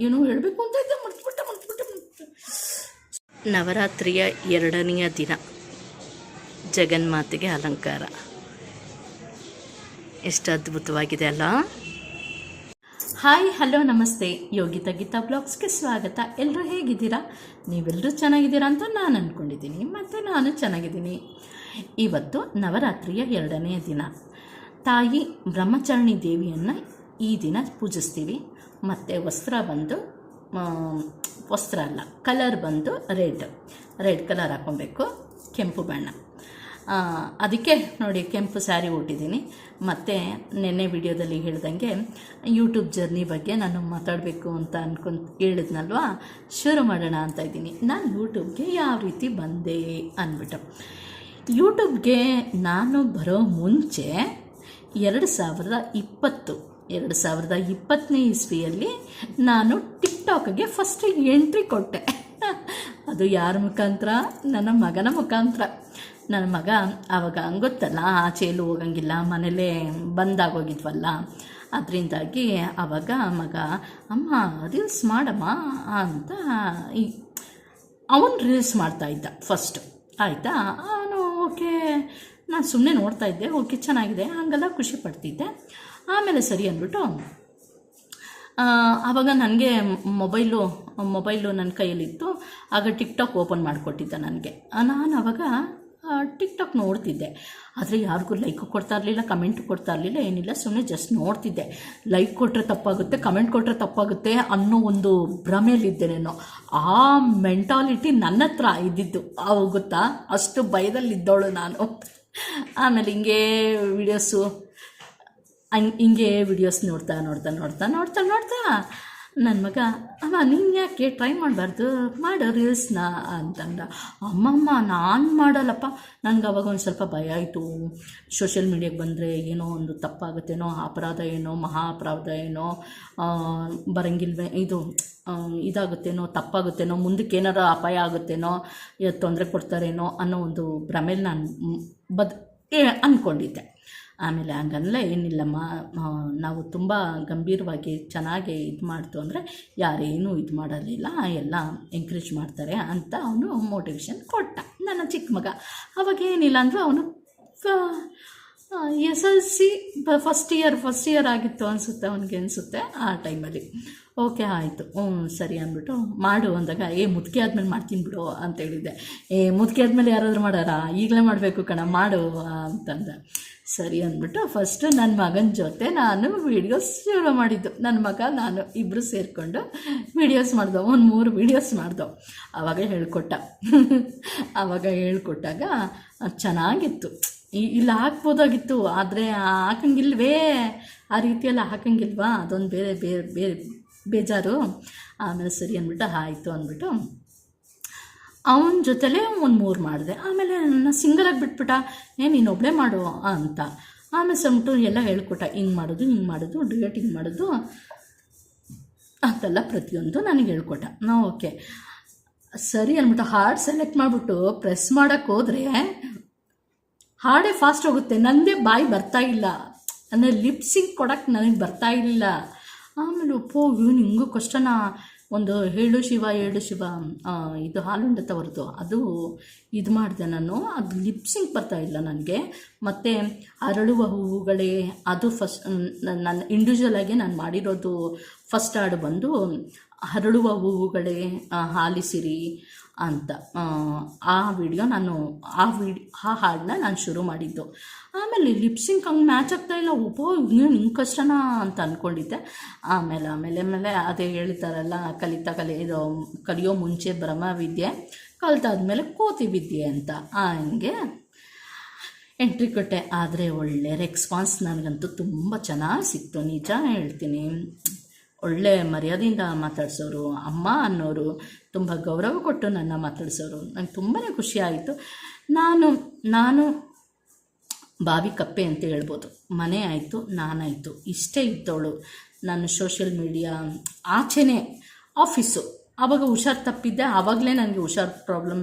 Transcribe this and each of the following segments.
ಏನೋ ಹೇಳಬೇಕು ಅಂತ ಇದ್ದೆ ಮರ್ತ್ಬಿಟ್ಟೆ ಮರ್ತ್ಬಿಟ್ಟೆ ನವರಾತ್ರಿಯ ಎರಡನೆಯ ದಿನ. ಜಗನ್ಮಾತೆಗೆ ಅಲಂಕಾರ. ಎಷ್ಟು ಅದ್ಭುತವಾಗಿದೆ ಅಲ್ಲ? ಹಾಯ್ ಹಲೋ ನಮಸ್ತೆ. ಯೋಗಿತಾ ಗೀತಾ ಬ್ಲಾಗ್ಸ್ಗೆ ಸ್ವಾಗತ. ಎಲ್ಲರೂ ಹೇಗಿದ್ದೀರಾ? ನೀವೆಲ್ಲರೂ ಚೆನ್ನಾಗಿದ್ದೀರಾ ಅಂತ ನಾನು ಅಂದ್ಕೊಂಡಿದ್ದೀನಿ ಮತ್ತು ನಾನು ಚೆನ್ನಾಗಿದ್ದೀನಿ. ಇವತ್ತು ನವರಾತ್ರಿಯ ಎರಡನೆಯ ದಿನ. ತಾಯಿ ಬ್ರಹ್ಮಚರಣಿ ದೇವಿಯನ್ನು ಈ ದಿನ ಪೂಜಿಸ್ತೀವಿ. ಮತ್ತು ವಸ್ತ್ರ ಬಂದು ವಸ್ತ್ರ ಅಲ್ಲ ಕಲರ್ ಬಂದು ರೆಡ್ ರೆಡ್ ಕಲರ್ ಹಾಕ್ಕೊಬೇಕು, ಕೆಂಪು ಬಣ್ಣ. ಅದಕ್ಕೆ ನೋಡಿ ಕೆಂಪು ಸ್ಯಾರಿ ಉಟ್ಟಿದ್ದೀನಿ. ಮತ್ತು ನಿನ್ನೆ ವಿಡಿಯೋದಲ್ಲಿ ಹೇಳ್ದಂಗೆ ಯೂಟ್ಯೂಬ್ ಜರ್ನಿ ಬಗ್ಗೆ ನಾನು ಮಾತಾಡಬೇಕು ಅಂತ ಅಂದ್ಕೊಂತ ಹೇಳಿದ್ನಲ್ವಾ? ಶುರು ಮಾಡೋಣ ಅಂತ ಇದ್ದೀನಿ. ನಾನು ಯೂಟ್ಯೂಬ್ಗೆ ಯಾವ ರೀತಿ ಬಂದೆ ಅಂದ್ಬಿಟ್ಟು ಯೂಟ್ಯೂಬ್ಗೆ ನಾನು ಬರೋ ಮುಂಚೆ ಎರಡು ಸಾವಿರದ ಇಪ್ಪತ್ತು ಎರಡು ಸಾವಿರದ ಇಪ್ಪತ್ತನೇ ಇಸ್ವಿಯಲ್ಲಿ ನಾನು ಟಿಕ್ಟಾಕ್ಗೆ ಫಸ್ಟ್ ಎಂಟ್ರಿ ಕೊಟ್ಟೆ. ಅದು ಯಾರ ಮುಖಾಂತರ? ನನ್ನ ಮಗನ ಮುಖಾಂತರ. ನನ್ನ ಮಗ ಆವಾಗ ಗೊತ್ತಲ್ಲ, ಆಚೆಯಲ್ಲೂ ಹೋಗಂಗಿಲ್ಲ, ಮನೇಲೇ ಬಂದಾಗೋಗಿದ್ವಲ್ಲ. ಅದರಿಂದಾಗಿ ಆವಾಗ ಮಗ, ಅಮ್ಮ ರೀಲ್ಸ್ ಮಾಡಮ್ಮ ಅಂತ ಈ ಅವನು ರೀಲ್ಸ್ ಮಾಡ್ತಾ ಇದ್ದ ಫಸ್ಟ್ ಆಯಿತಾ? ಅವನು ಓಕೆ ನಾನು ಸುಮ್ಮನೆ ನೋಡ್ತಾ ಇದ್ದೆ. ಓಕೆ ಚೆನ್ನಾಗಿದೆ. ಹಂಗೆಲ್ಲ ಖುಷಿ ಪಡ್ತಿದ್ದೆ. ಆಮೇಲೆ ಸರಿ ಅಂದ್ಬಿಟ್ಟು ಆವಾಗ ನನಗೆ ಮೊಬೈಲು ಮೊಬೈಲು ನನ್ನ ಕೈಯಲ್ಲಿತ್ತು. ಆಗ ಟಿಕ್ಟಾಕ್ ಓಪನ್ ಮಾಡಿಕೊಟ್ಟಿದ್ದ ನನಗೆ. ನಾನು ಆವಾಗ ಟಿಕ್ಟಾಕ್ ನೋಡ್ತಿದ್ದೆ. ಆದರೆ ಯಾರಿಗೂ ಲೈಕು ಕೊಡ್ತಾ ಇರಲಿಲ್ಲ ಕಮೆಂಟ್ ಕೊಡ್ತಾ ಇರಲಿಲ್ಲ, ಏನಿಲ್ಲ ಸುಮ್ಮನೆ ಜಸ್ಟ್ ನೋಡ್ತಿದ್ದೆ. ಲೈಕ್ ಕೊಟ್ಟರೆ ತಪ್ಪಾಗುತ್ತೆ ಕಮೆಂಟ್ ಕೊಟ್ಟರೆ ತಪ್ಪಾಗುತ್ತೆ ಅನ್ನೋ ಒಂದು ಭ್ರಮೆಯಲ್ಲಿದ್ದೆ ನಾನು. ಆ ಮೆಂಟಾಲಿಟಿ ನನ್ನ ಹತ್ರ ಇದ್ದಿದ್ದು. ಗೊತ್ತಾ? ಅಷ್ಟು ಭಯದಲ್ಲಿದ್ದವಳು ನಾನು. ಆಮೇಲೆ ಹಿಂಗೆ ವಿಡಿಯೋಸು ಹಂಗೆ ಹಿಂಗೆ ವಿಡಿಯೋಸ್ ನೋಡ್ತಾ ನೋಡ್ತಾ ನೋಡ್ತಾ ನೋಡ್ತಾ ನೋಡ್ತಾ. ನನ್ನ ಮಗ, ಅಮ್ಮ, ನೀನು ಯಾಕೆ ಟ್ರೈ ಮಾಡಬಾರ್ದು? ಮಾಡು ರೀಲ್ಸ್ನ ಅಂತಂದ. ಅಮ್ಮಮ್ಮ, ನಾನು ಮಾಡಲ್ಲಪ್ಪ. ನನಗೆ ಅವಾಗ ಒಂದು ಸ್ವಲ್ಪ ಭಯ ಆಯಿತು. ಸೋಷಿಯಲ್ ಮೀಡಿಯಾಗೆ ಬಂದರೆ ಏನೋ ಒಂದು ತಪ್ಪಾಗುತ್ತೇನೋ, ಅಪರಾಧ ಏನೋ ಮಹಾ ಅಪರಾಧ ಏನೋ ಬರಂಗಿಲ್ವೇ, ಇದು ಇದಾಗುತ್ತೇನೋ, ತಪ್ಪಾಗುತ್ತೇನೋ, ಮುಂದಕ್ಕೆ ಏನಾರ ಅಪಾಯ ಆಗುತ್ತೇನೋ ತೊಂದರೆ ಕೊಡ್ತಾರೇನೋ ಅನ್ನೋ ಒಂದು ಭ್ರಮೇಲಿ ನಾನು ಬದ್ ಅಂದ್ಕೊಂಡಿದ್ದೆ ಆಮೇಲೆ ಹಂಗಲ್ಲ ಏನಿಲ್ಲಮ್ಮ ನಾವು ತುಂಬ ಗಂಭೀರವಾಗಿ ಚೆನ್ನಾಗಿ ಇದು ಮಾಡ್ತು ಅಂದರೆ ಯಾರೇನೂ ಇದು ಮಾಡೋದಿಲ್ಲ ಎಲ್ಲ ಎಂಕರೇಜ್ ಮಾಡ್ತಾರೆ ಅಂತ ಅವನು ಮೋಟಿವೇಶನ್ ಕೊಟ್ಟ. ನನ್ನ ಚಿಕ್ಕ ಮಗ. ಅವಾಗ ಏನಿಲ್ಲ ಅಂದರೂ ಅವನು S L C first year first year ಆಗಿತ್ತು ಅನಿಸುತ್ತೆ ಅವನಿಗೆ ಅನಿಸುತ್ತೆ ಆ ಟೈಮಲ್ಲಿ ಓಕೆ ಆಯಿತು. ಹ್ಞೂ, ಸರಿ ಅಂದ್ಬಿಟ್ಟು ಮಾಡು ಅಂದಾಗ, ಏ, ಮುದುಕಿ ಆದಮೇಲೆ ಮಾಡ್ತೀನಿ ಬಿಡು ಅಂತ ಹೇಳಿದ್ದೆ. ಏ, ಮುದುಕಿ ಆದಮೇಲೆ ಯಾರಾದರೂ ಮಾಡಾರ? ಈಗಲೇ ಮಾಡಬೇಕು ಕಣ, ಮಾಡು ಅಂತಂದ. ಸರಿ ಅಂದ್ಬಿಟ್ಟು ಫಸ್ಟು ನನ್ನ ಮಗನ ಜೊತೆ ನಾನು ವೀಡಿಯೋಸ್ ಶುರು ಮಾಡಿದ್ದು. ನನ್ನ ಮಗ, ನಾನು ಇಬ್ಬರು ಸೇರಿಕೊಂಡು ವೀಡಿಯೋಸ್ ಮಾಡ್ದೋ, ಒಂದು ಮೂರು ವೀಡಿಯೋಸ್ ಮಾಡ್ದೋ. ಆವಾಗ ಹೇಳ್ಕೊಟ್ಟ. ಆವಾಗ ಹೇಳ್ಕೊಟ್ಟಾಗ, ಚೆನ್ನಾಗಿತ್ತು. ಇಲ್ಲಿ ಹಾಕ್ಬೋದಾಗಿತ್ತು, ಆದರೆ ಹಾಕಂಗಿಲ್ವೇ? ಆ ರೀತಿಯೆಲ್ಲ ಹಾಕಂಗಿಲ್ವಾ? ಅದೊಂದು ಬೇರೆ ಬೇರೆ ಬೇರೆ ಬೇಜಾರು. ಆಮೇಲೆ ಸರಿ ಅಂದ್ಬಿಟ್ಟು ಆಯಿತು ಅಂದ್ಬಿಟ್ಟು ಅವನ ಜೊತೆಲೇ ಒಂದು ಮೂರು ಮಾಡಿದೆ. ಆಮೇಲೆ ನನ್ನ ಸಿಂಗಲಾಗಿ ಬಿಟ್ಬಿಟ್ಟ, ಏ, ನೀನು ಒಬ್ಬಳೇ ಮಾಡು ಅಂತ. ಆಮೇಲೆ ಸಂಬಿಟ್ಟು ಎಲ್ಲ ಹೇಳ್ಕೊಟ್ಟ, ಹಿಂಗೆ ಮಾಡೋದು ಹಿಂಗೆ ಮಾಡೋದು ಡಿಯೇಟ್ ಹಿಂಗೆ ಮಾಡೋದು, ಅಂತೆಲ್ಲ ಪ್ರತಿಯೊಂದು ನನಗೆ ಹೇಳ್ಕೊಟ್ಟ. ನಾ ಓಕೆ. ಸರಿ ಅಂದ್ಬಿಟ್ಟು ಹಾರ್ಡ್ ಸೆಲೆಕ್ಟ್ ಮಾಡಿಬಿಟ್ಟು ಪ್ರೆಸ್ ಮಾಡೋಕ್ಕೆ ಹಾಡೇ ಫಾಸ್ಟ್ ಹೋಗುತ್ತೆ. ನನ್ನದೇ ಬಾಯಿ ಬರ್ತಾ ಇಲ್ಲ. ಅಂದರೆ ಲಿಪ್ಸಿಂಗ್ ಕೊಡೋಕ್ಕೆ ನನಗೆ ಬರ್ತಾ ಇಲ್ಲ. ಆಮೇಲೆ ಉಪ್ಪು ಇವನು ಹಿಂಗೂ ಕಷ್ಟನಾ? ಒಂದು ಹೇಳು ಶಿವ ಹೇಳು ಶಿವ. ಇದು ಹಾಲುಂಡ ತವರದು ಅದು ಇದು ಮಾಡಿದೆ ನಾನು. ಅದು ಲಿಪ್ಸಿಂಗ್ ಬರ್ತಾ ಇಲ್ಲ ನನಗೆ. ಮತ್ತು ಅರಳುವ ಹೂವುಗಳೇ, ಅದು ಫಸ್ಟ್ ನನ್ನ ಇಂಡಿವಿಜುವಲ್ ಆಗಿ ನಾನು ಮಾಡಿರೋದು ಫಸ್ಟ್ ಹಾಡು ಬಂದು ಹರಳುವ ಹೂವುಗಳೇ ಹಾಲಿಸಿರಿ ಅಂತ. ಆ, ವಿಡಿಯೋ ನಾನು ಆ ವಿಡಿ ಆ ಹಾಡನ್ನ ನಾನು ಶುರು ಮಾಡಿದ್ದು. ಆಮೇಲೆ ಲಿಪ್ಸಿಂಗ್ ಹಂಗೆ ಮ್ಯಾಚ್ ಆಗ್ತಾ ಇಲ್ಲ. ಒಬ್ಬೋ ಇನ್ನೇನು ಹಿಂಗೆ ಕಷ್ಟನಾ ಅಂತ ಅಂದ್ಕೊಂಡಿದ್ದೆ ಆಮೇಲೆ ಆಮೇಲೆ ಆಮೇಲೆ ಅದೇ ಹೇಳ್ತಾರಲ್ಲ ಕಲಿತಾ ಕಲಿ ಇದು ಕಲಿಯೋ ಮುಂಚೆ ಭ್ರಮವಿದ್ಯೆ ಕಲಿತಾದ್ಮೇಲೆ ಕೋತಿ ವಿದ್ಯೆ ಅಂತ. ಹಂಗೆ ಎಂಟ್ರಿ ಕೊಟ್ಟೆ. ಆದರೆ ಒಳ್ಳೆ ರೆಕ್ಸ್ಪಾನ್ಸ್ ನನಗಂತೂ ತುಂಬ ಚೆನ್ನಾಗಿ ಸಿಕ್ತು. ನಿಜ ಹೇಳ್ತೀನಿ. ಒಳ್ಳೆ ಮರ್ಯಾದೆಯಿಂದ ಮಾತಾಡ್ಸೋರು, ಅಮ್ಮ ಅನ್ನೋರು ತುಂಬ ಗೌರವ ಕೊಟ್ಟು ನನ್ನ ಮಾತಾಡ್ಸೋರು. ನಂಗೆ ತುಂಬಾ ಖುಷಿ ಆಯಿತು. ನಾನು ನಾನು ಬಾವಿ ಕಪ್ಪೆ ಅಂತ ಹೇಳ್ಬೋದು. ಮನೆ ಆಯಿತು, ನಾನಾಯಿತು. ಇಷ್ಟೇ ಇದ್ದವಳು ನಾನು ಸೋಷಿಯಲ್ ಮೀಡಿಯಾ ಆಚೆನೇ ಆಫೀಸು ಆವಾಗ ಹುಷಾರು ತಪ್ಪಿದ್ದೆ ಆವಾಗಲೇ ನನಗೆ ಹುಷಾರು ಪ್ರಾಬ್ಲಮ್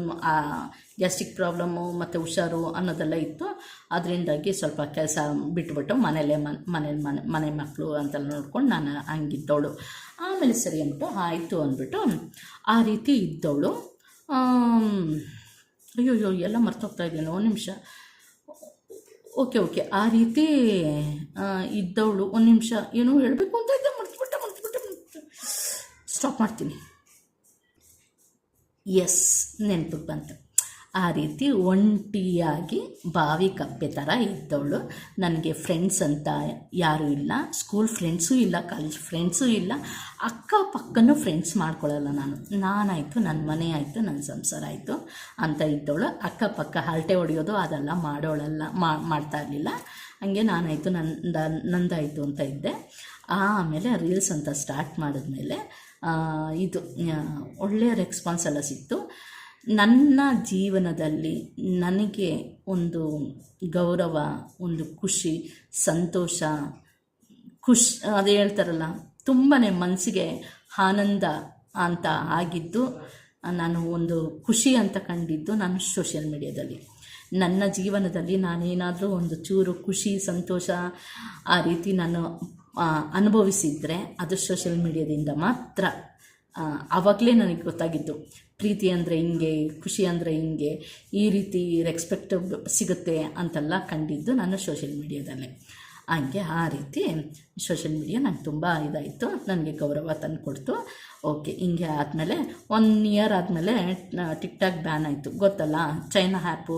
ಗ್ಯಾಸ್ಟ್ರಿಕ್ ಪ್ರಾಬ್ಲಮ್ಮು ಮತ್ತು ಹುಷಾರು ಅನ್ನೋದೆಲ್ಲ ಇತ್ತು. ಅದರಿಂದಾಗಿ ಸ್ವಲ್ಪ ಕೆಲಸ ಬಿಟ್ಬಿಟ್ಟು ಮನೇಲೇ ಮನೆ ಮನೇಲಿ ಮನೆ ಮನೆ ಮಕ್ಕಳು ಅಂತೆಲ್ಲ ನೋಡ್ಕೊಂಡು ನಾನು ಹಂಗಿದ್ದವಳು. ಆಮೇಲೆ ಸರಿ ಅಂದ್ಬಿಟ್ಟು ಆಯಿತು ಅಂದ್ಬಿಟ್ಟು ಆ ರೀತಿ ಇದ್ದವಳು. ಅಯ್ಯೋ ಅಯ್ಯೋ ಎಲ್ಲ ಮರ್ತೋಗ್ತಾ ಇದ್ದೇನೆ ಒಂದು ನಿಮಿಷ. Okay okay. ಆ ರೀತಿ ಇದ್ದವಳು ಒಂದು ನಿಮಿಷ. ಏನೋ ಹೇಳಬೇಕು ಅಂತ ಇದ್ದೆ, ಮರ್ತ್ಬಿಟ್ಟೆ ಮರ್ತ್ಬಿಟ್ಟೆ ಸ್ಟಾಪ್ ಮಾಡ್ತೀನಿ. ಎಸ್ ನೆನಪು ಬಂತು. ಆ ರೀತಿ ಒಂಟಿಯಾಗಿ ಬಾವಿ ಕಪ್ಪೆ ಥರ ಇದ್ದವಳು. ನನಗೆ ಫ್ರೆಂಡ್ಸ್ ಅಂತ ಯಾರೂ ಇಲ್ಲ. ಸ್ಕೂಲ್ ಫ್ರೆಂಡ್ಸೂ ಇಲ್ಲ ಕಾಲೇಜ್ ಫ್ರೆಂಡ್ಸೂ ಇಲ್ಲ. ಅಕ್ಕಪಕ್ಕನೂ ಫ್ರೆಂಡ್ಸ್ ಮಾಡ್ಕೊಳ್ಳಲ್ಲ ನಾನು. ನಾನಾಯಿತು ನನ್ನ ಮನೆ ಆಯಿತು ನನ್ನ ಸಂಸಾರ ಆಯಿತು ಅಂತ ಇದ್ದವಳು. ಅಕ್ಕಪಕ್ಕ ಹರಟೆ ಹೊಡೆಯೋದು ಅದೆಲ್ಲ ಮಾಡೋಳಲ್ಲ ಮಾಡ್ತಾ ಇರಲಿಲ್ಲ. ಹಂಗೆ ನಾನಾಯಿತು, ನಂದ, ನಂದಾಯಿತು ಅಂತ ಇದ್ದೆ. ಆಮೇಲೆ ರೀಲ್ಸ್ ಅಂತ ಸ್ಟಾರ್ಟ್ ಮಾಡಿದ್ಮೇಲೆ ಇದು ಒಳ್ಳೆಯ ರೆಸ್ಪಾನ್ಸ್ ಎಲ್ಲ ಸಿಕ್ತು. ನನ್ನ ಜೀವನದಲ್ಲಿ ನನಗೆ ಒಂದು ಗೌರವ, ಒಂದು ಖುಷಿ, ಸಂತೋಷ, ಖುಷ್, ಅದು ಹೇಳ್ತಾರಲ್ಲ ತುಂಬಾ ಮನಸ್ಸಿಗೆ ಆನಂದ ಅಂತ ಆಗಿದ್ದು, ನಾನು ಒಂದು ಖುಷಿ ಅಂತ ಕಂಡಿದ್ದು ನಾನು ಸೋಷಿಯಲ್ ಮೀಡಿಯಾದಲ್ಲಿ ನನ್ನ ಜೀವನದಲ್ಲಿ ನಾನೇನಾದರೂ ಒಂದು ಚೂರು ಖುಷಿ, ಸಂತೋಷ, ಆ ರೀತಿ ನಾನು ಅನುಭವಿಸಿದರೆ ಅದು ಸೋಷಿಯಲ್ ಮೀಡಿಯಾದಿಂದ ಮಾತ್ರ. ಆವಾಗಲೇ ನನಗೆ ಗೊತ್ತಾಗಿದ್ದು, ಪ್ರೀತಿ ಅಂದರೆ ಹಿಂಗೆ, ಖುಷಿ ಅಂದರೆ ಹಿಂಗೆ, ಈ ರೀತಿ ರೆಸ್ಪೆಕ್ಟ್ ಸಿಗುತ್ತೆ ಅಂತೆಲ್ಲ ಕಂಡಿದ್ದು ನಾನು ಸೋಷಿಯಲ್ ಮೀಡಿಯಾದಲ್ಲೇ ಹಂಗೆ ಆ ರೀತಿ ಸೋಷಿಯಲ್ ಮೀಡಿಯಾ ನಂಗೆ ತುಂಬ ಇದಾಯಿತು. ನನಗೆ ಗೌರವ ತಂದು ಕೊಡ್ತು ಓಕೆ ಹಿಂಗೆ ಆದಮೇಲೆ ಒನ್ ಇಯರ್ ಆದಮೇಲೆ ಟಿಕ್ ಟಾಕ್ ಬ್ಯಾನ್ ಆಯಿತು. ಗೊತ್ತಲ್ಲ? ಚೈನಾ ಹ್ಯಾಪು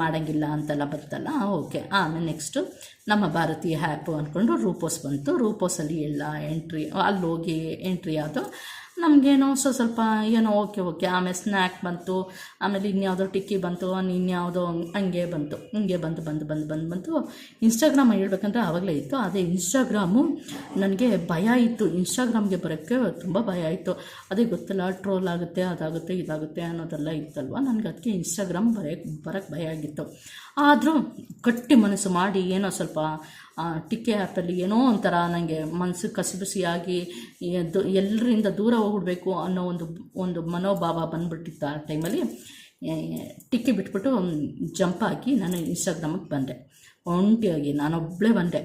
ಮಾಡೋಂಗಿಲ್ಲ ಅಂತೆಲ್ಲ ಬರ್ತಲ್ಲ ಓಕೆ ಆಮೇಲೆ ನೆಕ್ಸ್ಟು ನಮ್ಮ ಭಾರತೀಯ ಹ್ಯಾಪು ಅಂದ್ಕೊಂಡು ರೂಪೋಸ್ ಬಂತು. ರೂಪೋಸಲ್ಲಿ ಎಲ್ಲ ಎಂಟ್ರಿ ಅಲ್ಲಿ ಹೋಗಿ ಎಂಟ್ರಿ ಆದೋ ನಮಗೇನೋ ಸೊ ಸ್ವಲ್ಪ ಏನೋ ಓಕೆ ಓಕೆ. ಆಮೇಲೆ ಸ್ನ್ಯಾಕ್ ಬಂತು. ಆಮೇಲೆ ಇನ್ಯಾವುದೋ ಟಿಕ್ಕಿ ಬಂತು ಇನ್ಯಾವುದೋ ಹಂಗೆ ಬಂತು ಹಂಗೆ ಬಂತು ಬಂದು ಬಂದು ಬಂದು ಬಂತು. ಇನ್ಸ್ಟಾಗ್ರಾಮ್ ಹೇಳ್ಬೇಕಂದ್ರೆ ಆವಾಗಲೇ ಇತ್ತು. ಅದೇ ಇನ್ಸ್ಟಾಗ್ರಾಮು ನನಗೆ ಭಯ ಇತ್ತು. ಇನ್ಸ್ಟಾಗ್ರಾಮ್ಗೆ ಬರೋಕ್ಕೆ ತುಂಬ ಭಯ ಇತ್ತು. ಅದೇ ಗೊತ್ತಲ್ಲ ಟ್ರೋಲ್ ಆಗುತ್ತೆ, ಅದಾಗುತ್ತೆ, ಇದಾಗುತ್ತೆ ಅನ್ನೋದೆಲ್ಲ ಇತ್ತಲ್ವ? ನನಗೆ ಅದಕ್ಕೆ ಇನ್ಸ್ಟಾಗ್ರಾಮ್ ಬರೋಕ್ಕೆ ಬರೋಕ್ಕೆ ಭಯ ಆಗಿತ್ತು. ಆದರೂ ಗಟ್ಟಿ ಮನಸ್ಸು ಮಾಡಿ ಏನೋ ಸ್ವಲ್ಪ ಟಿಕ್ಕೆ ಆ್ಯಪಲ್ಲಿ ಏನೋ ಒಂಥರ ನನಗೆ ಮನಸ್ಸು ಕಸಿಬಿಸಿಯಾಗಿ ಎದ್ದು ಎಲ್ಲರಿಂದ ದೂರ ಹೋಗ್ಬಿಡ್ಬೇಕು ಅನ್ನೋ ಒಂದು ಒಂದು ಮನೋಭಾವ ಬಂದುಬಿಟ್ಟಿತ್ತು ಆ ಟೈಮಲ್ಲಿ ಟಿಕ್ಕಿ ಬಿಟ್ಬಿಟ್ಟು ಜಂಪ್ ಹಾಕಿ ನಾನು ಇನ್ಸ್ಟಾಗ್ರಾಮಿಗೆ ಬಂದೆ. ಒಂಟಿಯಾಗಿ ನಾನೊಬ್ಬಳೇ ಬಂದೆ.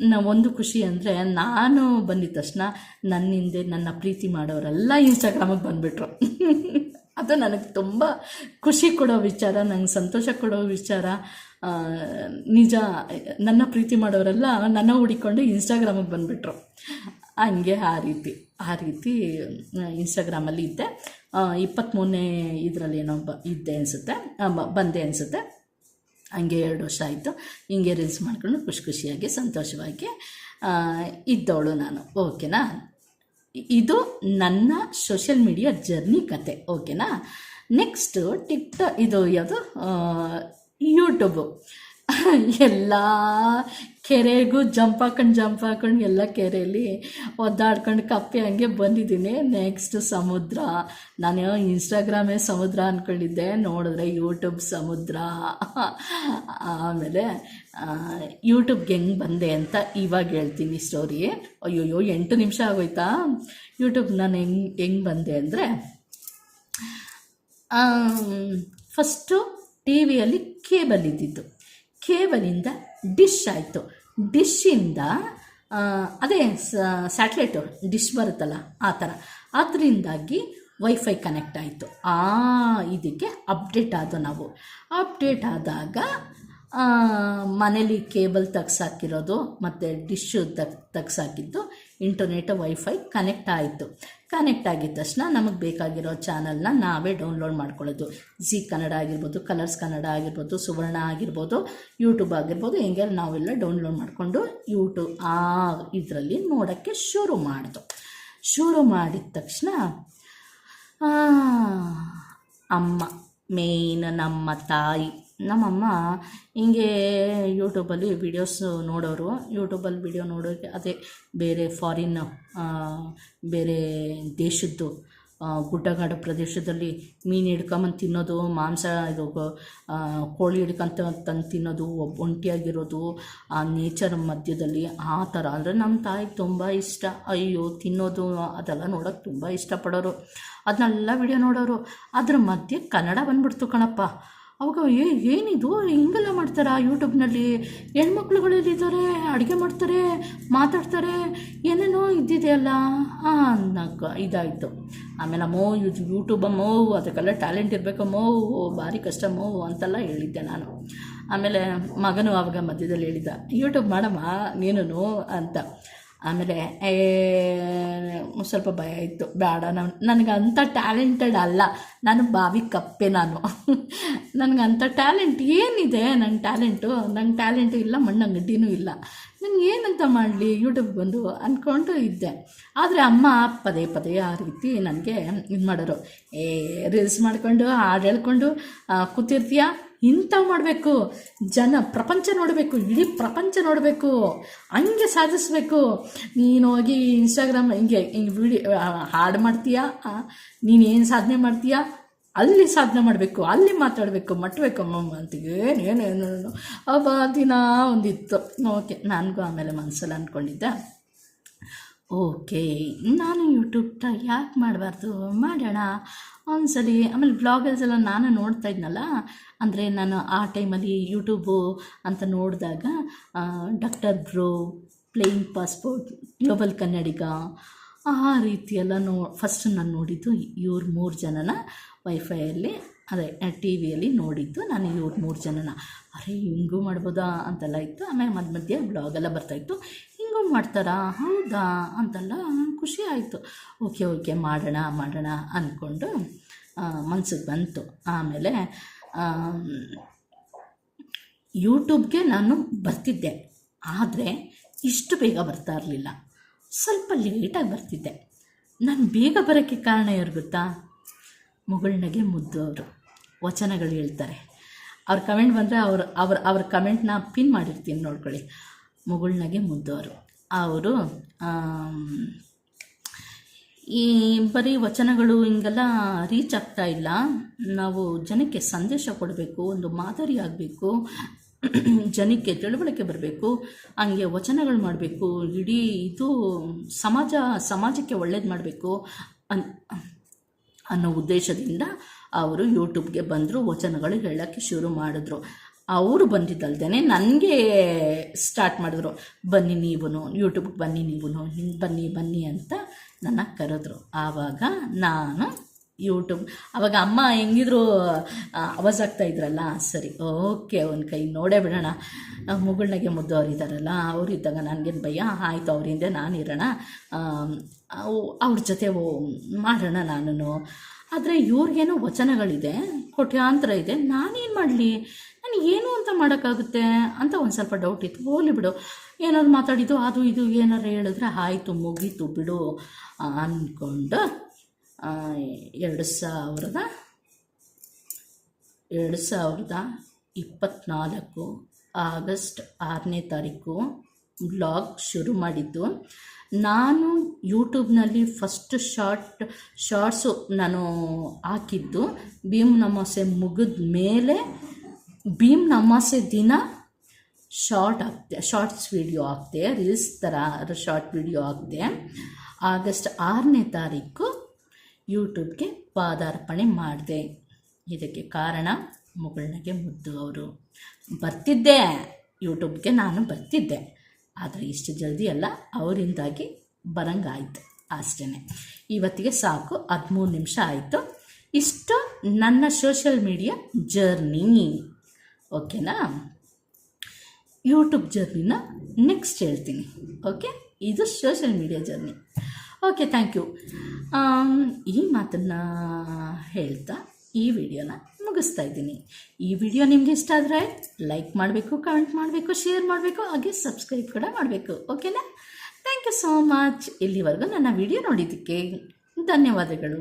ನಾ, ಒಂದು ಖುಷಿ ಅಂದರೆ ನಾನು ಬಂದಿದ್ದ ತಕ್ಷಣ ನನ್ನ ಹಿಂದೆ ನನ್ನ ಪ್ರೀತಿ ಮಾಡೋರೆಲ್ಲ ಇನ್ಸ್ಟಾಗ್ರಾಮಿಗೆ ಬಂದುಬಿಟ್ರು. ಅದು ನನಗೆ ತುಂಬ ಖುಷಿ ಕೊಡೋ ವಿಚಾರ, ನಂಗೆ ಸಂತೋಷ ಕೊಡೋ ವಿಚಾರ. ನಿಜ, ನನ್ನ ಪ್ರೀತಿ ಮಾಡೋರೆಲ್ಲ ನನ್ನ ಹುಡಿಕೊಂಡು ಇನ್ಸ್ಟಾಗ್ರಾಮಿಗೆ ಬಂದುಬಿಟ್ರು. ಹಂಗೆ ಆ ರೀತಿ ಆ ರೀತಿ ಇನ್ಸ್ಟಾಗ್ರಾಮಲ್ಲಿ ಇದ್ದೆ. ಇಪ್ಪತ್ತ್ಮೂರನೇ ಇದರಲ್ಲಿ ಏನೋ ಬ, ಇದ್ದೆ ಅನಿಸುತ್ತೆ. ಬಂದೆ ಅನಿಸುತ್ತೆ. ಹಂಗೆ ಎರಡು ವರ್ಷ ಆಯಿತು. ಹಿಂಗೆ ರೀಲ್ಸ್ ಮಾಡ್ಕೊಂಡು ಖುಷಿ ಖುಷಿಯಾಗಿ, ಸಂತೋಷವಾಗಿ ಇದ್ದವಳು ನಾನು. ಓಕೆನಾ ಇದು ನನ್ನ ಸೋಷಿಯಲ್ ಮೀಡಿಯಾ ಜರ್ನಿ ಕತೆ ಓಕೆನಾ ನೆಕ್ಸ್ಟು ಟಿಕ್ಟಾಕ್ ಇದು ಯಾವುದು? ಯೂಟ್ಯೂಬು ಎಲ್ಲ ಕೆರೆಗೂ ಜಂಪ್ ಹಾಕೊಂಡು ಜಂಪ್ ಹಾಕೊಂಡು ಎಲ್ಲ ಕೆರೆಯಲ್ಲಿ ಒದ್ದಾಡ್ಕೊಂಡು ಕಪ್ಪೆ ಹಂಗೆ ಬಂದಿದ್ದೀನಿ. ನೆಕ್ಸ್ಟ್ ಸಮುದ್ರ. ನಾನು ಇನ್ಸ್ಟಾಗ್ರಾಮೇ ಸಮುದ್ರ ಅಂದ್ಕೊಂಡಿದ್ದೆ ನೋಡಿದ್ರೆ ಯೂಟ್ಯೂಬ್ ಸಮುದ್ರ. ಆಮೇಲೆ ಯೂಟ್ಯೂಬ್ಗೆ ಹೆಂಗೆ ಬಂದೆ ಅಂತ ಇವಾಗ ಹೇಳ್ತೀನಿ ಸ್ಟೋರಿ ಅಯ್ಯೋಯ್ಯೋ, ಎಂಟು ನಿಮಿಷ ಆಗೋಯ್ತಾ? ಯೂಟ್ಯೂಬ್ ನಾನು ಹೆಂಗೆ ಹೆಂಗೆ ಬಂದೆ ಅಂದರೆ ಫಸ್ಟು ಟಿ ವಿಯಲ್ಲಿ ಕೇಬಲ್ ಇದ್ದಿದ್ದು. ಕೇಬಲಿಂದ ಡಿಶ್ ಆಯಿತು. ಡಿಶ್ಶಿಂದ ಅದೇ ಸ್ಯಾಟ್ಲೈಟು ಡಿಶ್ ಬರುತ್ತಲ್ಲ ಆ ಥರ ಅದರಿಂದಾಗಿ ವೈಫೈ ಕನೆಕ್ಟ್ ಆಯಿತು. ಆ, ಇದಕ್ಕೆ ಅಪ್ಡೇಟ್ ಆದೋ ನಾವು. ಅಪ್ಡೇಟ್ ಆದಾಗ ಮನೇಲಿ ಕೇಬಲ್ ತೆಗ್ಸಾಕಿರೋದು ಮತ್ತು ಡಿಶ್ಶು ತಗ್, ತೆಗ್ಸಾಕಿದ್ದು ಇಂಟರ್ನೆಟ್ ವೈಫೈ ಕನೆಕ್ಟ್ ಆಯಿತು. ಕನೆಕ್ಟ್ ಆಗಿದ ತಕ್ಷಣ ನಮಗೆ ಬೇಕಾಗಿರೋ ಚಾನಲ್ನ ನಾವೇ ಡೌನ್ಲೋಡ್ ಮಾಡ್ಕೊಳ್ಳೋದು. ಜಿ ಕನ್ನಡ ಆಗಿರ್ಬೋದು ಕಲರ್ಸ್ ಕನ್ನಡ ಆಗಿರ್ಬೋದು ಸುವರ್ಣ ಆಗಿರ್ಬೋದು ಯೂಟ್ಯೂಬ್ ಆಗಿರ್ಬೋದು ಹೆಂಗೆ ನಾವೆಲ್ಲ ಡೌನ್ಲೋಡ್ ಮಾಡಿಕೊಂಡು ಯೂಟ್ಯೂಬ್ ಆ, ಇದರಲ್ಲಿ ನೋಡೋಕ್ಕೆ ಶುರು ಮಾಡ್ದು. ಶುರು ಮಾಡಿದ ತಕ್ಷಣ ಅಮ್ಮ ಮೇಯ್ನ್ ನಮ್ಮ ತಾಯಿ ನಮ್ಮಮ್ಮ ಹಿಂಗೆ ಯೂಟ್ಯೂಬಲ್ಲಿ ವಿಡಿಯೋಸ್ ನೋಡೋರು. ಯೂಟ್ಯೂಬಲ್ಲಿ ವಿಡಿಯೋ ನೋಡೋಕ್ಕೆ ಅದೇ ಬೇರೆ ಫಾರಿನ್ ಬೇರೆ ದೇಶದ್ದು ಗುಡ್ಡಗಾಡು ಪ್ರದೇಶದಲ್ಲಿ ಮೀನು ಹಿಡ್ಕೊಂಬಂದು ತಿನ್ನೋದು, ಮಾಂಸ ಇದು ಕೋಳಿ ಹಿಡ್ಕೊಂತ ತಂದು ತಿನ್ನೋದು ಒಬ್ಬ ಒಂಟಿಯಾಗಿರೋದು, ಆ ನೇಚರ್ ಮಧ್ಯದಲ್ಲಿ ಆ ಥರ. ಅಂದರೆ ನಮ್ಮ ತಾಯಿ ತುಂಬ ಇಷ್ಟ. ಅಯ್ಯೋ, ತಿನ್ನೋದು ಅದೆಲ್ಲ ನೋಡೋಕೆ ತುಂಬ ಇಷ್ಟಪಡೋರು. ಅದನ್ನೆಲ್ಲ ವಿಡಿಯೋ ನೋಡೋರು. ಅದ್ರ ಮಧ್ಯೆ ಕನ್ನಡ ಬಂದ್ಬಿಡ್ತು ಕಣಪ್ಪ. ಅವಾಗ ಏ, ಏನಿದು? ಹಿಂಗೆಲ್ಲ ಮಾಡ್ತಾರಾ ಯೂಟ್ಯೂಬ್ನಲ್ಲಿ ಹೆಣ್ಮಕ್ಳುಗಳಲ್ಲಿದ್ದಾರೆ, ಅಡುಗೆ ಮಾಡ್ತಾರೆ, ಮಾತಾಡ್ತಾರೆ, ಏನೇನೋ ಇದ್ದಿದೆಯಲ್ಲ ಅನ್ನಕ್ಕೆ ಇದಾಯಿತು. ಆಮೇಲೆ ಮೋ ಇದು ಯೂಟ್ಯೂಬ್ ಅಮ್ಮೋ ಅದಕ್ಕೆಲ್ಲ ಟ್ಯಾಲೆಂಟ್ ಇರಬೇಕು ಮೋ, ಭಾರಿ ಕಷ್ಟ ಮೋ ಅಂತೆಲ್ಲ ಹೇಳಿದ್ದೆ ನಾನು. ಆಮೇಲೆ ಮಗನು ಆವಾಗ ಮಧ್ಯದಲ್ಲಿ ಹೇಳಿದ್ದ ಯೂಟ್ಯೂಬ್ ಮಾಡಮ್ಮ ನೀನು ಅಂತ. ಆಮೇಲೆ ಸ್ವಲ್ಪ ಭಯ ಇತ್ತು. ಬೇಡ ನಾನು ನನಗೆ ಅಂಥ ಟ್ಯಾಲೆಂಟೆಡ್ ಅಲ್ಲ. ನಾನು ಬಾವಿ ಕಪ್ಪೆ ನಾನು. ನನಗೆ ಅಂಥ ಟ್ಯಾಲೆಂಟ್ ಏನಿದೆ? ನನ್ನ ಟ್ಯಾಲೆಂಟು. ನನ್ನ ಟ್ಯಾಲೆಂಟು ಇಲ್ಲ ಮಣ್ಣಂಗಡ್ಡಿನೂ ಇಲ್ಲ. ನನಗೆ ಏನಂತ ಮಾಡಲಿ? ಯೂಟ್ಯೂಬ್ ಬಂದು ಅಂದ್ಕೊಂಡು ಇದ್ದೆ. ಆದರೆ ಅಮ್ಮ ಪದೇ ಪದೇ ಆ ರೀತಿ ನನಗೆ ಇದು ಮಾಡೋರು ಏ ರೀಲ್ಸ್ ಮಾಡಿಕೊಂಡು, ಹಾಡು ಹೇಳ್ಕೊಂಡು ಕೂತಿರ್ತೀಯ? ಇಂಥವು ಮಾಡಬೇಕು. ಜನ ಪ್ರಪಂಚ ನೋಡಬೇಕು, ಇಡೀ ಪ್ರಪಂಚ ನೋಡಬೇಕು. ಹಂಗೆ ಸಾಧಿಸ್ಬೇಕು. ನೀನು ಹೋಗಿ ಇನ್ಸ್ಟಾಗ್ರಾಮ್ ಹಿಂಗೆ ಹಿಂಗೆ ವಿಡಿಯೋ ಹಾಡು ಮಾಡ್ತೀಯಾ? ನೀನು ಏನು ಸಾಧನೆ ಮಾಡ್ತೀಯಾ? ಅಲ್ಲಿ ಸಾಧನೆ ಮಾಡಬೇಕು, ಅಲ್ಲಿ ಮಾತಾಡಬೇಕು ಮಟ್ಟಬೇಕು ಅಮ್ಮಮ್ಮ ಅಂತ ಏನು ಅವ ದಿನ ಒಂದಿತ್ತು. ಓಕೆ, ನನಗೂ ಆಮೇಲೆ ಮನಸ್ಸಲ್ಲಿ ಅಂದ್ಕೊಂಡಿದ್ದೆ. ಓಕೆ, ನಾನು ಯೂಟ್ಯೂಬ್ನ ಯಾಕೆ ಮಾಡಬಾರ್ದು? ಮಾಡೋಣ. ಒಂದ್ಸಲಿ, ಆಮೇಲೆ ಬ್ಲಾಗರ್ಸ್ ಎಲ್ಲ ನಾನು ನೋಡ್ತಾ ಇದ್ನಲ್ಲ, ಅಂದರೆ ನಾನು ಆ ಟೈಮಲ್ಲಿ ಯೂಟ್ಯೂಬು ಅಂತ ನೋಡಿದಾಗ doctor bro playing passport global Kannadiga ಆ ರೀತಿಯೆಲ್ಲ ನೋ ಫಸ್ಟ್ ನಾನು ನೋಡಿದ್ದು ಇವ್ರ ಮೂರು ಜನನ ವೈಫೈಯಲ್ಲಿ ಅದೇ ಟಿ ವಿಯಲ್ಲಿ ನೋಡಿದ್ದು ನಾನು ಇವ್ರ ಮೂರು ಜನನ. ಅರೆ, ಹಿಂಗೂ ಮಾಡ್ಬೋದಾ ಅಂತೆಲ್ಲ ಇತ್ತು. ಆಮೇಲೆ ಮಧ್ಯ ಮಧ್ಯೆ ಬ್ಲಾಗೆಲ್ಲ ಬರ್ತಾಯಿತ್ತು ಮಾಡ್ತಾರಾ? ಹೌದಾ? ಅಂತೆಲ್ಲ ಖುಷಿ ಆಯಿತು. ಓಕೆ ಓಕೆ ಮಾಡೋಣ ಮಾಡೋಣ ಅಂದ್ಕೊಂಡು ಮನ್ಸಿಗೆ ಬಂತು. ಆಮೇಲೆ ಆಮ್, ಯೂಟ್ಯೂಬ್ಗೆ ನಾನು ಬರ್ತಿದ್ದೆ. ಆದರೆ ಇಷ್ಟು ಬೇಗ ಬರ್ತಾ ಇರಲಿಲ್ಲ. ಸ್ವಲ್ಪ ಲೇಟಾಗಿ ಬರ್ತಿದ್ದೆ. ನಾನು ಬೇಗ ಬರೋಕ್ಕೆ ಕಾರಣ ಯಾರು ಗೊತ್ತಾ? ಮುಗುಳ್ನಗೆ ಮುದ್ದವರು ವಚನಗಳು ಹೇಳ್ತಾರೆ. ಅವ್ರ ಕಮೆಂಟ್ ಬಂದರೆ ಅವ್ರ ಅವ್ರ ಅವ್ರ ಕಮೆಂಟ್ನ ಪಿನ್ ಮಾಡಿರ್ತೀನಿ ನೋಡ್ಕೊಳ್ಳಿ. ಮುಗುಳ್ನಗೆ ಮುದ್ದು ಅವರು ಈ ಬರೀ ವಚನಗಳು ಹಿಂಗೆಲ್ಲ ರೀಚ್ ಆಗ್ತಾ ಇಲ್ಲ. ನಾವು ಜನಕ್ಕೆ ಸಂದೇಶ ಕೊಡಬೇಕು, ಒಂದು ಮಾದರಿ ಆಗಬೇಕು, ಜನಕ್ಕೆ ತಿಳುವಳಿಕೆ ಬರಬೇಕು, ಹಂಗೆ ವಚನಗಳು ಮಾಡಬೇಕು, ಇಡೀ ಇದು ಸಮಾಜ, ಸಮಾಜಕ್ಕೆ ಒಳ್ಳೇದು ಮಾಡಬೇಕು ಅನ್, ಅನ್ನೋ ಉದ್ದೇಶದಿಂದ ಅವರು ಯೂಟ್ಯೂಬ್ಗೆ ಬಂದರು, ವಚನಗಳು ಹೇಳೋಕ್ಕೆ ಶುರು ಮಾಡಿದ್ರು. ಅವರು ಬಂದಿದ್ದಲ್ದೇ ನನಗೆ ಸ್ಟಾರ್ಟ್ ಮಾಡಿದ್ರು, ಬನ್ನಿ ನೀವು ಯೂಟ್ಯೂಬ್ಗೆ ಬನ್ನಿ ನೀವು ಹಿಂಗೆ ಬನ್ನಿ ಬನ್ನಿ ಅಂತ ನನ್ನ ಕರೆದ್ರು. ಆವಾಗ ನಾನು ಯೂಟ್ಯೂಬ್ ಅವಾಗ ಅಮ್ಮ ಹೆಂಗಿದ್ರು ಅವಾಜ್ ಆಗ್ತಾ ಇದ್ರಲ್ಲ, ಸರಿ, ಓಕೆ, ಒಂದು ಕೈ ನೋಡೇ ಬಿಡೋಣ. ಮುಗುಳ್ನಾಗೆ ಮುದ್ದು ಇದ್ದಾರಲ್ಲ ಅವ್ರು ಇದ್ದಾಗ ನನಗೇನು ಭಯ? ಆಯಿತು ಅವರಿಂದ ನಾನು ಇರೋಣ. ಅವ್ರ ಜೊತೆ ಮಾಡೋಣ ನಾನು ಆದರೆ ಇವ್ರಿಗೇನೋ ವಚನಗಳಿದೆ, ಕೋಟ್ಯಾಂತರ ಇದೆ, ನಾನೇನು ಮಾಡಲಿ? ಏನು ಅಂತ ಮಾಡೋಕ್ಕಾಗುತ್ತೆ ಅಂತ ಒಂದು ಸ್ವಲ್ಪ ಡೌಟ್ ಇತ್ತು. ಹೋಗಲಿ ಬಿಡು. ಏನಾದ್ರು ಮಾತಾಡಿದ್ದು, ಅದು ಇದು ಏನಾರು ಹೇಳಿದ್ರೆ ಆಯಿತು, ಮುಗೀತು ಬಿಡು ಅಂದ್ಕೊಂಡು ಎರಡು ಸಾವಿರದ ಎರಡು ಸಾವಿರದ ಇಪ್ಪತ್ತ್ನಾಲ್ಕು ಆಗಸ್ಟ್ ಆರನೇ ತಾರೀಕು ಬ್ಲಾಗ್ ಶುರು ಮಾಡಿದ್ದು. ನಾನು ಯೂಟ್ಯೂಬ್ನಲ್ಲಿ ಫಸ್ಟ್ ಶಾರ್ಟ್ ಶಾರ್ಟ್ಸು ನಾನು ಹಾಕಿದ್ದು. ಭೀಮ್ ನಮಾಸೆ ಮುಗಿದ ಮೇಲೆ ಭೀಮ್ ನಮಾಸೆ ದಿನ ಶಾರ್ಟ್ ಆಗ್ತೆ, ಶಾರ್ಟ್ಸ್ ವಿಡಿಯೋ ಆಗ್ತೆ, ರೀಲ್ಸ್ ಥರ ಶಾರ್ಟ್ ವಿಡಿಯೋ ಆಗ್ತೆ. ಆಗಸ್ಟ್ ಆರನೇ ತಾರೀಕು ಯೂಟ್ಯೂಬ್ಗೆ ಪಾದಾರ್ಪಣೆ ಮಾಡಿದೆ. ಇದಕ್ಕೆ ಕಾರಣ ಮುಗುಳ್ನಗೆ ಮುದ್ದು ಅವರು. ಬರ್ತಿದ್ದೆ, ಯೂಟ್ಯೂಬ್ಗೆ ನಾನು ಬರ್ತಿದ್ದೆ. ಆದರೆ ಇಷ್ಟು ಜಲ್ದಿ ಅಲ್ಲ, ಅವರಿಂದಾಗಿ ಬರಂಗಾಯಿತು ಅಷ್ಟೇ ಇವತ್ತಿಗೆ ಸಾಕು, ಹದಿಮೂರು ನಿಮಿಷ ಆಯಿತು. ಇಷ್ಟು ನನ್ನ ಸೋಷಿಯಲ್ ಮೀಡಿಯಾ ಜರ್ನಿ ಓಕೆನಾ? ಯೂಟ್ಯೂಬ್ ಜರ್ನಿನ ನೆಕ್ಸ್ಟ್ ಹೇಳ್ತೀನಿ. ಓಕೆ ಇದು social media journey okay thank you ಈ ಮಾತನ್ನು ಹೇಳ್ತಾ ಈ ವಿಡಿಯೋನ ಮುಗಿಸ್ತಾ ಇದ್ದೀನಿ. ಈ ವಿಡಿಯೋ ನಿಮ್ಗೆ ಇಷ್ಟ ಆದರೆ ಲೈಕ್ ಮಾಡಬೇಕು ಕಮೆಂಟ್ ಮಾಡಬೇಕು ಶೇರ್ ಮಾಡಬೇಕು, ಹಾಗೆ ಸಬ್ಸ್ಕ್ರೈಬ್ ಕೂಡ ಮಾಡಬೇಕು. ಓಕೆನಾ ಥ್ಯಾಂಕ್ ಯು ಸೋ ಮಚ್ ಇಲ್ಲಿವರೆಗೂ ನನ್ನ ವಿಡಿಯೋ ನೋಡಿದ್ದಕ್ಕೆ ಧನ್ಯವಾದಗಳು.